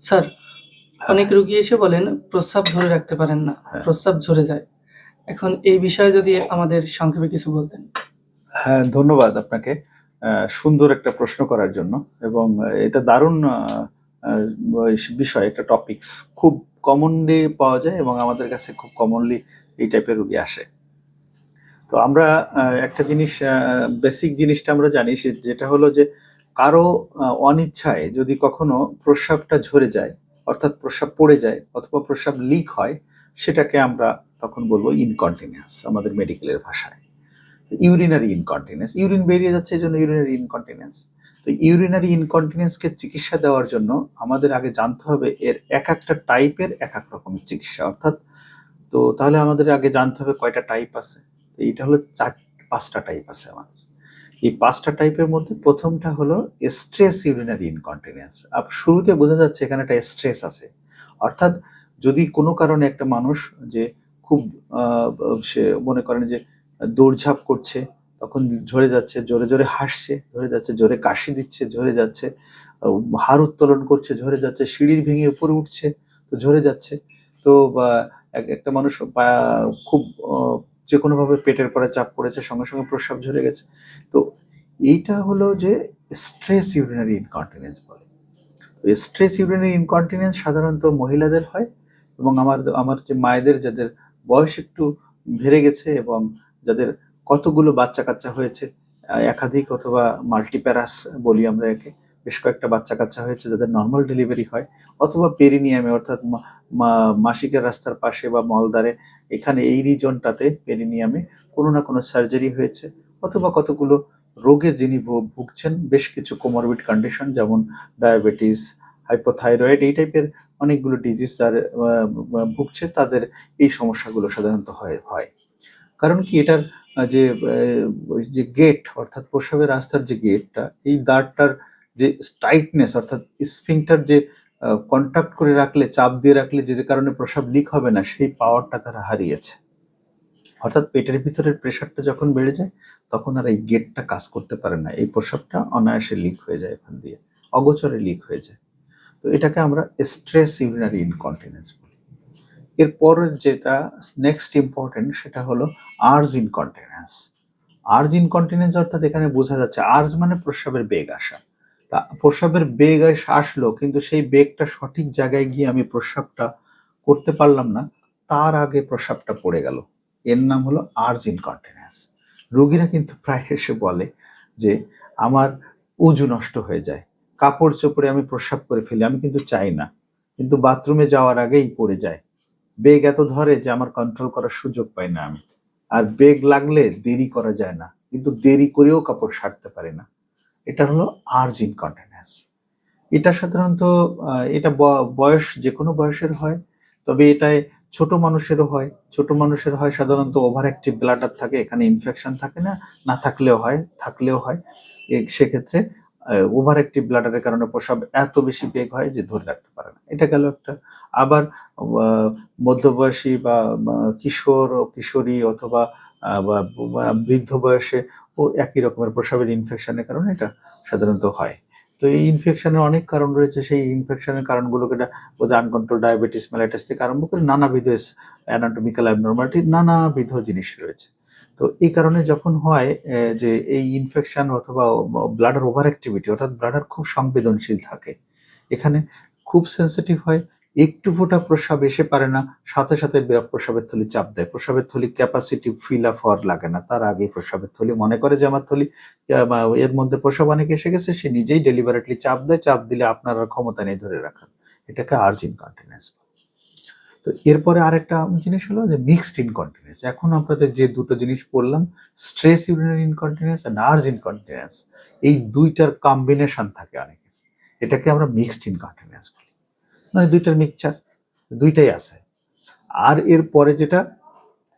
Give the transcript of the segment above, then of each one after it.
Sir অনেক রুগী এসে বলেন প্রস্রাব ধরে রাখতে পারেন না হ্যাঁ। প্রস্রাব ঝরে যায়। এখন এই বিষয়ে যদি আমাদের সংক্ষেপে কিছু বলতেন। হ্যাঁ ধন্যবাদ আপনাকে সুন্দর একটা প্রশ্ন করার জন্য এবং এটা দারুণ বিষয় একটা টপিকস খুব কমনলি পাওয়া যায় এবং আমাদের কাছে খুব কমনলি এই টাইপের রুগী আসে। তো আমরা একটা জিনিস বেসিক জিনিসটা আমরা জানি যেটা হলো যে কারও অনিচ্ছায় যদি কখনো প্রস্রাবটা ঝরে যায়, অর্থাৎ প্রস্রাব পড়ে যায় অথবা প্রস্রাব লিক হয়, সেটাকে আমরা তখন বলব ইনকন্টিনিউস আমাদের মেডিকেলের ভাষায়। ইউরিনারি ইনকন্টিনেন্স ইউরিন বেরিয়ে যাচ্ছে এই জন্য ইউরিনারি ইনকন্টিনেন্স তো ইউরিনারি ইনকন্টিনেন্সকে চিকিৎসা দেওয়ার জন্য আমাদের আগে জানতে হবে এর এক একটা টাইপের এক এক রকমের চিকিৎসা। অর্থাৎ তো তাহলে আমাদের আগে জানতে হবে কয়টা টাইপ আছে। তো এইটা হলো চার, পাঁচটা টাইপ আছে আমাদের। এই পাঁচটা টাইপের মধ্যে প্রথমটা হলো স্ট্রেস ইউরিনারি ইনকন্টিনেন্স আপ, শুরুতে বোঝা যাচ্ছে এখানে একটা স্ট্রেস আছে। অর্থাৎ যদি কোনো কারণে একটা মানুষ যে খুব সে মনে করেন যে দৌড়ঝাঁপ করছে, তখন ঝরে যাচ্ছে, জোরে জোরে হাসছে, ঝরে যাচ্ছে, জোরে কাশি দিচ্ছে, ঝরে যাচ্ছে হাড় উত্তোলন করছে, ঝরে যাচ্ছে, সিঁড়ি ভেঙে উপরে উঠছে, তো ঝরে যাচ্ছে। তো একটা মানুষ খুব যে কোনোভাবে পেটের পরে চাপ পড়েছে, সঙ্গে সঙ্গে প্রস্রাব ঝরে গেছে। তো এইটা হলো যে স্ট্রেস ইউরিনারি ইনকন্টিনেন্স বলে। তো স্ট্রেস ইউরিনারি ইনকন্টিনেন্স সাধারণত মহিলাদের হয় এবং আমার আমার যে মায়েদের যাদের বয়স একটু বেড়ে গেছে এবং যাদের কতগুলো বাচ্চা কাচ্চা হয়েছে, একাধিক অথবা মাল্টিপ্যারাস বলি আমরা একে বেশ কয়েকটা বাচ্চা কাচ্চা হয়েছে যাদের নর্মাল ডেলিভারি হয়, অথবা পেরিনিয়ামে, অর্থাৎ মাসিকের রাস্তার পাশে বা মলদ্বারে, এখানে এই রিজনটাতে পেরিনিয়ামে কোনো না কোনো সার্জারি হয়েছে, অথবা কতগুলো রোগে যিনি ভুগছেন, বেশ কিছু কোমরবিড কন্ডিশন যেমন ডায়াবেটিস হাইপোথাইরয়েড এই টাইপের অনেকগুলো ডিজিজ যার ভুগছে, তাদের এই সমস্যাগুলো সাধারণত হয় কারণ কি এটার যে যে গেট অর্থাৎ প্রস্রাবের রাস্তার যে গেটটা এই দাঁড়টার যে টাইটনেস অর্থাৎ স্ফিংটার যে কন্ট্যাক্ট করে রাখলে, চাপ দিয়ে রাখলে, যে যে কারণে প্রস্রাব লিক হবে না, সেই পাওয়ারটা তারা হারিয়েছে। অর্থাৎ পেটের ভিতরের প্রেশারটা যখন বেড়ে যায়, তখন আর এই গেটটা কাজ করতে পারে না। এই প্রস্রাবটা অনায়াসে লিক হয়ে যায় এখান দিয়ে, অগোচরে লিক হয়ে যায়। তো এটাকে আমরা স্ট্রেস ইউরিনারি ইনকন্টিনেন্স বলি। এরপর যেটা নেক্সট ইম্পর্টেন্ট সেটা হলো আর্জ ইনকন্টিনেন্স আর্জ ইনকন্টিনেন্স অর্থাৎ এখানে বোঝা যাচ্ছে আর্জ মানে প্রস্রাবের বেগ আসা। তা প্রস্রাবের বেগ আসলো, কিন্তু সেই বেগটা সঠিক জায়গায় গিয়ে আমি প্রস্রাবটা করতে পারলাম না। তার আগে প্রস্রাবটা পড়ে গেল। এর নাম হলো আর্জ ইনকন্টিনেন্স রোগীরা কিন্তু প্রায় এসে বলে যে, আমার উজু নষ্ট হয়ে যায়। কাপড় চোপড়ে আমি প্রস্রাব করে ফেলি, আমি কিন্তু চাই না। কিন্তু বাথরুমে যাওয়ার আগেই পড়ে যায়। বেগ এত ধরে যে আমার কন্ট্রোল করার সুযোগ পাই না আমি। আর বেগ লাগলে দেরি করা যায় না। কিন্তু দেরি করেও কাপড় সারতে পারি না। এটা হলো আর্জ ইনকন্টিনেন্স এটা সাধারণত এটা বয়স যে কোনো বয়সের হয়, তবে এটায় ছোট মানুষেরও হয়। ছোট মানুষের হয় সাধারণত ওভার অ্যাক্টিভ ব্লাডার থাকে, এখানে ইনফেকশন থাকে না না থাকলেও হয় থাকলেও হয়। সেক্ষেত্রে ওভার অ্যাক্টিভ ব্লাডারের কারণে প্রসাব এত বেশি বেগ হয় যে ধরে রাখতে পারে না। এটা গেল একটা। আবার মধ্যবয়সী বা কিশোর, কিশোরী অথবা বৃদ্ধ বয়সে ও একই রকমের প্রসাবের ইনফেকশনের কারণে এটা সাধারণত হয়। তো এই ইনফেকশনের অনেক কারণ রয়েছে, সেই ইনফেকশনের কারণগুলোকে বোধহয় আনকন্ট্রোল ডায়াবেটিস মেলাইটাস থেকে আরম্ভ করে নানাবিধ অ্যানাটমিক্যাল অ্যাবনর্মালিটি নানাবিধ জিনিস রয়েছে। তো এই কারণে যখন হয় যে এই ইনফেকশন অথবা ব্লাডার ওভার অ্যাক্টিভিটি অর্থাৎ ব্লাডার খুব সংবেদনশীল থাকে, এখানে খুব সেন্সিটিভ হয় একটু ফোঁটা প্রস্রাব এসে পারে না, সাথে সাথে প্রস্রাবের থলি চাপ দেয়। প্রস্রাবের থলি ক্যাপাসিটি ফিল আপ হওয়ার লাগে না। তার আগে প্রস্রাবের থলি, মনে করে যে আমার থলি এর মধ্যে প্রস্রাব অনেক এসে গেছে, সে নিজেই ডেলিভারেটলি চাপ দেয়। চাপ দিলে আপনার আর ক্ষমতা নেই ধরে রাখার। এটাকে আর্জ ইনকন্টিনেন্স তো এরপরে আরেকটা জিনিস হলো যে মিক্সড ইনকন্টিনেন্স এখন আপনাদের যে দুটো জিনিস পড়লাম stress urinary incontinence and urge incontinence এই দুইটার কম্বিনেশন থাকে অনেকে। এটাকে আমরা মিক্সড ইনকন্টিনেন্স বলি। মানে দুইটার মিক্সচার দুইটাই আছে। আর এর পরে যেটা,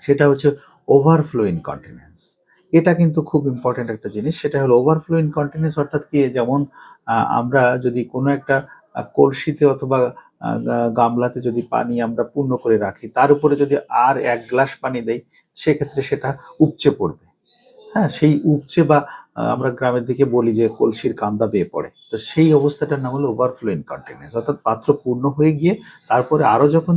সেটা হচ্ছে ওভারফ্লো ইনকন্টিনেন্স এটা কিন্তু খুব ইম্পর্টেন্ট একটা জিনিস, সেটা হলো ওভারফ্লো ইনকন্টিনেন্স অর্থাৎ কি, যেমন আমরা যদি কোনো একটা কলসিতে অথবা গামলাতে যদি পানি আমরা পূর্ণ করে রাখি, তার উপরে যদি আর এক গ্লাস পানি দেই, সেক্ষেত্রে সেটা উপচে পড়বে। হ্যাঁ সেই উপচে বা আমরা গ্রামের দিকে বলি যে কলসির কান্দা বেয়ে পড়ে। তো সেই অবস্থাটার নাম হলো ওভারফ্লো ইনকন্টিনেন্স অর্থাৎ পাত্র পূর্ণ হয়ে গিয়ে তারপরে আরও যখন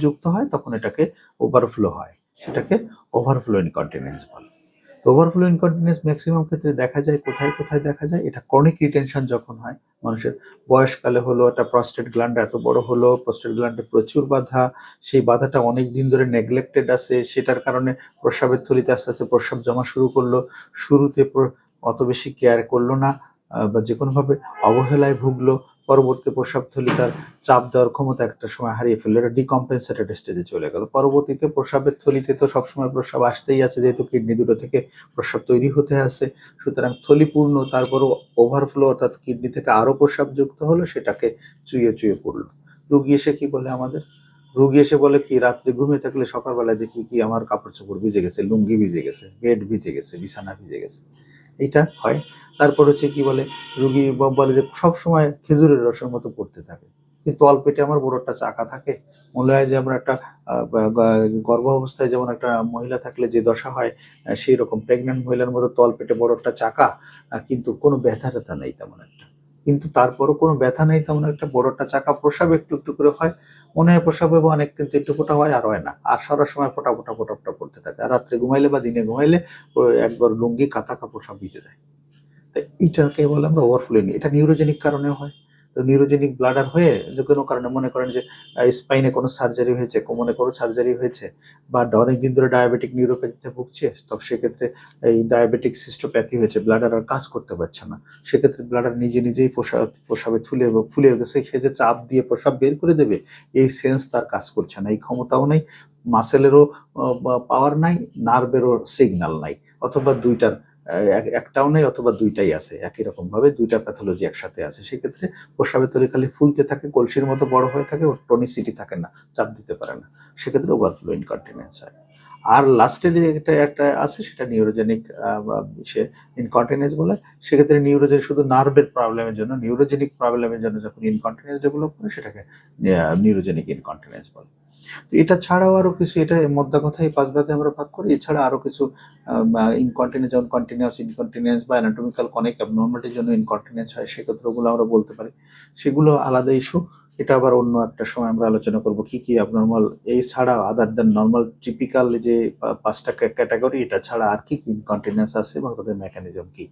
যুক্ত হয় তখন এটাকে ওভারফ্লো হয়। সেটাকে ওভারফ্লো ইনকন্টিনেন্স বলে। তো ওভারফ্লো ইনকন্টিনেন্স ম্যাক্সিমাম ক্ষেত্রে দেখা যায়, কোথায় কোথায় দেখা যায়? এটা ক্রনিক রিটেনশন যখন হয়, মানুষের বয়সকালে হলো, একটা প্রস্টেট গ্ল্যান্ড এত বড় হলো প্রস্টেট গ্ল্যান্ডে প্রচুর বাধা, সেই বাধাটা অনেক দিন ধরে নেগলেক্টেড আছে, সেটার কারণে প্রস্রাবের থলিতে আস্তে আস্তে প্রস্রাব জমা শুরু করল, শুরুতে অত বেশি কেয়ার করল না বা যে কোনোভাবে অবহেলায় ভুগলো পরবর্তী প্রস্রাব থলি তার চাপ দেওয়ার ক্ষমতা একটা সময় হারিয়ে ফেলল। এটা ডিকম্পেনসেটেড স্টেজে চলে গেল। পরবর্তীতে প্রসাবের থলিতে তো সবসময় প্রস্রাব আসতেই আছে, যেহেতু কিডনি দুটো থেকে প্রস্রাব তৈরি হতে আছে। সুতরাং থলিপূর্ণ, তারপরও ওভারফ্লো অর্থাৎ কিডনি থেকে আরও প্রস্রাব যুক্ত হলো, সেটাকে চুইয়ে চুইয়ে পড়ল। রুগী এসে কি বলে আমাদের? রুগী এসে বলে কি, রাত্রে ঘুমিয়ে থাকলে সকালবেলায় দেখি কি আমার কাপড় চোপড় ভিজে গেছে, লুঙ্গি ভিজে গেছে, বেড ভিজে গেছে, বিছানা ভিজে গেছে। এটা হয়। তারপর হচ্ছে কি বলে, রুগী বলে যে সব সময় খেজুরের রসের মতো পড়তে থাকে। কিন্তু অল্পেটে আমার বড় একটা চাকা থাকে। মনে হয় যে আমরা একটা গর্ভ অবস্থায় যেমন একটা মহিলা থাকলে যে দশা হয় সেই রকম প্রেগনেন্ট মহিলার মতো তল পেটে বড় একটা চাকা কিন্তু কোনো ব্যথা ট্যাথা নেই তেমন একটা। কিন্তু তারপরও কোনো ব্যথা নেই তেমন একটা বড় একটা চাকা প্রসাব একটু একটু করে হয়। মনে হয় প্রসাব হবে অনেক কিন্তু একটু ফোটা হয়, আর হয় না। আর সারা সময় ফোটা ফোটা ফোটা ফোটা পড়তে থাকে। আর রাত্রে ঘুমাইলে বা দিনে ঘুমাইলে একবার লুঙ্গি কাতা কাপড় সব ভিজে যায়। তো এইটাকে বলে আমরা ওভারফ্লো এটা নিউরোজেনিক কারণে হয়। তো নিউরোজেনিক ব্লাডার হয়ে যে কোনো কারণে মনে করেন যে স্পাইনে কোনো সার্জারি হয়েছে কোমনে কোনো সার্জারি হয়েছে, বা অনেক দিন ধরে ডায়াবেটিক নিউরোপ্যাথিতে ভুগছে তবে সেক্ষেত্রে এই ডায়াবেটিক সিস্টোপ্যাথি হয়েছে ব্লাডার আর কাজ করতে পারছে না। সেক্ষেত্রে ব্লাডার নিজে নিজেই প্রসাব প্রসাবে থুলে বা ফুলে গেছে, সে যে চাপ দিয়ে প্রসাব বের করে দেবে, এই সেন্স তার কাজ করছে না, এই ক্ষমতাও নেই মাসেলেরও পাওয়ার নাই নার্ভেরও সিগন্যাল নাই, অথবা দুইটার একটাও নেই অথবা দুইটাই আছে। একই রকম ভাবে দুইটা প্যাথোলজি একসাথে আছে। সেক্ষেত্রে প্রসাবের তলি খালি ফুলতে থাকে, কলসির মতো বড় হয়ে থাকে, ওর টনিসিটি থাকে না, চাপ দিতে পারে না। সেক্ষেত্রে ওভারফ্লো ইনকন্টিনেন্স হয়। আর লাস্টের যেটা একটা আছে, সেটা নিউরোজেনিক সে ইনকন্টিনেন্স বলে। সেক্ষেত্রে নিউরোজেন শুধু নার্ভের প্রবলেমের জন্য নিউরোজেনিক প্রবলেমের জন্য যখন ইনকন্টিনেন্স ডেভেলপ করে, সেটাকে নিউরোজেনিক ইনকন্টিনেন্স বলে। তো এটা ছাড়াও আরও কিছু, এটা মধ্যা কথাই পাঁচ ভাগে আমরা ভাগ করি। এছাড়া আরও কিছু ইনকন্টিনেন্স যেমন কন্টিনিউয়াস ইনকন্টিনেন্স বা অ্যানাটমিক্যাল কনেক অ্যাবনর্মালিটির জন্য ইনকন্টিনেন্স হয় সেক্ষেত্রেগুলো আমরা বলতে পারি। সেগুলো আলাদা ইস্যু এটা আবার অন্য একটা সময় আমরা আলোচনা করব কি কি অ্যাবনর্মাল এই ছাড়া আদার দেন নর্মাল টিপিক্যাল যে পাঁচটা ক্যাটাগরি এটা ছাড়া আর কি কি ইনকন্টিনেন্স আছে এবং তাদের মেকানিজম কি?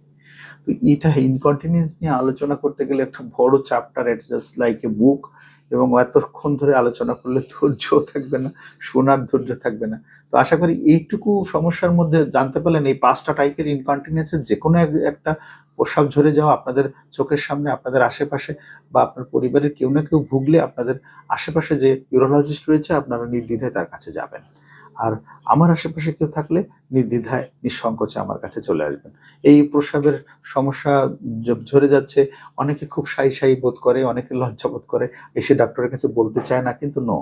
তো এটা ইনকন্টিনেন্স নিয়ে আলোচনা করতে গেলে একটা বড় chapter it's just like a book এবং এতক্ষণ ধরে আলোচনা করলে ধৈর্য থাকবে না, শোনার ধৈর্য থাকবে না। তো আশা করি এইটুকু সমস্যার মধ্যে জানতে পারলেন এই পাঁচটা টাইপের ইনকন্টিনিউসের যে কোনো এক- একটা প্রসাব ঝরে যাওয়া আপনাদের চোখের সামনে, আপনাদের আশেপাশে বা আপনার পরিবারের কেউ না কেউ ভুগলে আপনাদের আশেপাশে যে ইউরোলজিস্ট রয়েছে, আপনারা নির্দ্বিধায় তার কাছে যাবেন। আর আমার আশেপাশে কেউ থাকলে নির্দ্বিধায়, নিঃসংকোচে আমার কাছে চলে আসবেন। এই প্রস্রাবের সমস্যা ঝরে যাচ্ছে। অনেকে খুব সাই সাই বোধ করে, অনেকে লজ্জা বোধ করে। এসে ডাক্তারের কাছে বলতে চায় না, কিন্তু নো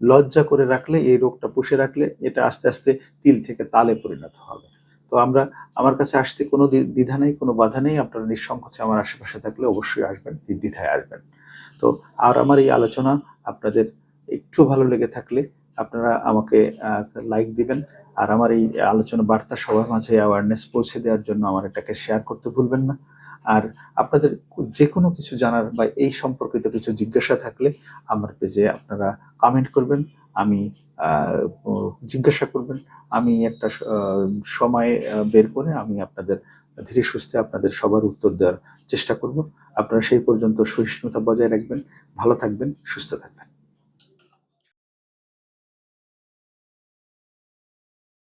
লজ্জা করে রাখলে, এই রোগটা পুষে রাখলে, এটা আস্তে আস্তে তিল থেকে তালে পরিণত হবে। তো আমরা, আমার কাছে আসতে কোনো দ্বিধা নেই, কোনো বাধা নেই। আপনারা নিঃসংকোচে আমার আশেপাশে থাকলে অবশ্যই আসবেন, নির্দ্বিধায় আসবেন। তো আর আমার এই আলোচনা আপনাদের একটু ভালো লেগে থাকলে আপনারা আমাকে লাইক দিবেন। আর আমার এই আলোচনা বার্তা সবার মাঝে অ্যাওয়ারনেস পৌঁছে দেওয়ার জন্য আমার এটাকে শেয়ার করতে ভুলবেন না। আর আপনাদের যে কোনো কিছু জানার বা এই সম্পর্কিত কিছু জিজ্ঞাসা থাকলে আমার পেজে আপনারা কমেন্ট করবেন। আমি জিজ্ঞাসা করবেন। আমি একটা সময় বের করে আমি আপনাদের ধীরে সুস্থে আপনাদের সবার উত্তর দেওয়ার চেষ্টা করব। আপনারা সেই পর্যন্ত সহিষ্ণুতা বজায় রাখবেন। ভালো থাকবেন, সুস্থ থাকবেন।